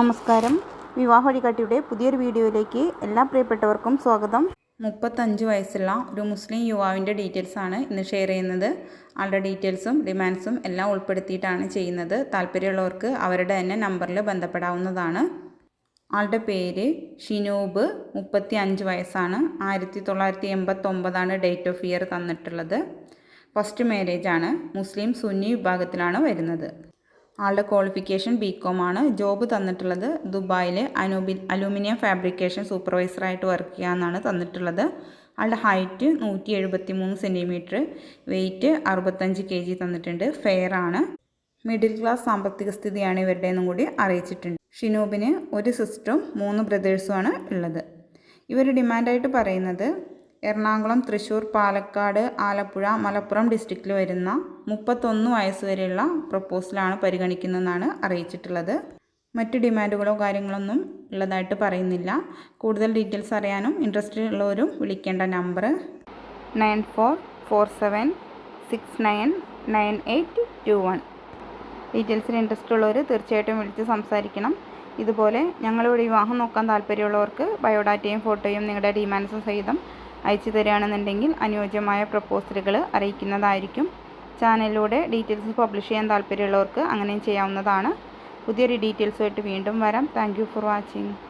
നമസ്കാരം. വിവാഹ വഴികാട്ടിയുടെ പുതിയൊരു വീഡിയോയിലേക്ക് എല്ലാ പ്രിയപ്പെട്ടവർക്കും സ്വാഗതം. മുപ്പത്തഞ്ച് വയസ്സുള്ള ഒരു മുസ്ലിം യുവാവിന്റെ ഡീറ്റെയിൽസാണ് ഇന്ന് ഷെയർ ചെയ്യുന്നത്. ആളുടെ ഡീറ്റെയിൽസും ഡിമാൻഡ്സും എല്ലാം ഉൾപ്പെടുത്തിയിട്ടാണ് ചെയ്യുന്നത്. താല്പര്യമുള്ളവർക്ക് അവരുടെ തന്നെ നമ്പറിൽ ബന്ധപ്പെടാവുന്നതാണ്. ആളുടെ പേര് ഷിനൂബ് മുപ്പത്തി അഞ്ച് വയസ്സാണ്. ആയിരത്തി തൊള്ളായിരത്തി എൺപത്തൊമ്പതാണ് ഡേറ്റ് ഓഫ് ഇയർ തന്നിട്ടുള്ളത് ഫസ്റ്റ് മാരേജാണ് മുസ്ലിം സുന്നി വിഭാഗത്തിലാണ് വരുന്നത്. ആളുടെ ക്വാളിഫിക്കേഷൻ ബി കോം ആണ്. ജോബ് തന്നിട്ടുള്ളത് ദുബായിലെ അനൂബി അലൂമിനിയം ഫാബ്രിക്കേഷൻ സൂപ്പർവൈസറായിട്ട് വർക്ക് ചെയ്യാമെന്നാണ് തന്നിട്ടുള്ളത്. ആളുടെ ഹൈറ്റ് നൂറ്റി എഴുപത്തി മൂന്ന് സെന്റിമീറ്റർ വെയിറ്റ് അറുപത്തഞ്ച് കെ ജി തന്നിട്ടുണ്ട്. ഫെയർ ആണ്. മിഡിൽ ക്ലാസ് സാമ്പത്തിക സ്ഥിതിയാണ് ഇവരുടെയെന്നും കൂടി അറിയിച്ചിട്ടുണ്ട്. ഷിനൂബിന് ഒരു സിസ്റ്ററും മൂന്ന് ബ്രദേഴ്സുമാണ് ഉള്ളത്. ഇവർ ഡിമാൻഡായിട്ട് പറയുന്നത് എറണാകുളം തൃശ്ശൂർ പാലക്കാട് ആലപ്പുഴ മലപ്പുറം ഡിസ്ട്രിക്റ്റിൽ വരുന്ന മുപ്പത്തൊന്ന് വയസ്സ് വരെയുള്ള പ്രപ്പോസലാണ് പരിഗണിക്കുന്നതെന്നാണ് അറിയിച്ചിട്ടുള്ളത്. മറ്റ് ഡിമാൻഡുകളോ കാര്യങ്ങളൊന്നും ഉള്ളതായിട്ട് പറയുന്നില്ല. കൂടുതൽ ഡീറ്റെയിൽസ് അറിയാനും ഇൻട്രസ്റ്റ് ഉള്ളവരും വിളിക്കേണ്ട number nine four four seven six nine nine eight two one. ഡീറ്റെയിൽസിൽ interest ഉള്ളവർ തീർച്ചയായിട്ടും വിളിച്ച് സംസാരിക്കണം. ഇതുപോലെ ഞങ്ങളിവിടെ വിവാഹം നോക്കാൻ താല്പര്യമുള്ളവർക്ക് ബയോഡാറ്റയും ഫോട്ടോയും നിങ്ങളുടെ ഡിമാൻഡ്സും സഹിതം അയച്ചു തരികയാണെന്നുണ്ടെങ്കിൽ അനുയോജ്യമായ പ്രപ്പോസലുകൾ അറിയിക്കുന്നതായിരിക്കും. ചാനലിലൂടെ ഡീറ്റെയിൽസ് പബ്ലിഷ് ചെയ്യാൻ താല്പര്യമുള്ളവർക്ക് അങ്ങനെയും ചെയ്യാവുന്നതാണ്. പുതിയൊരു ഡീറ്റെയിൽസുമായിട്ട് വീണ്ടും വരാം. Thank for watching.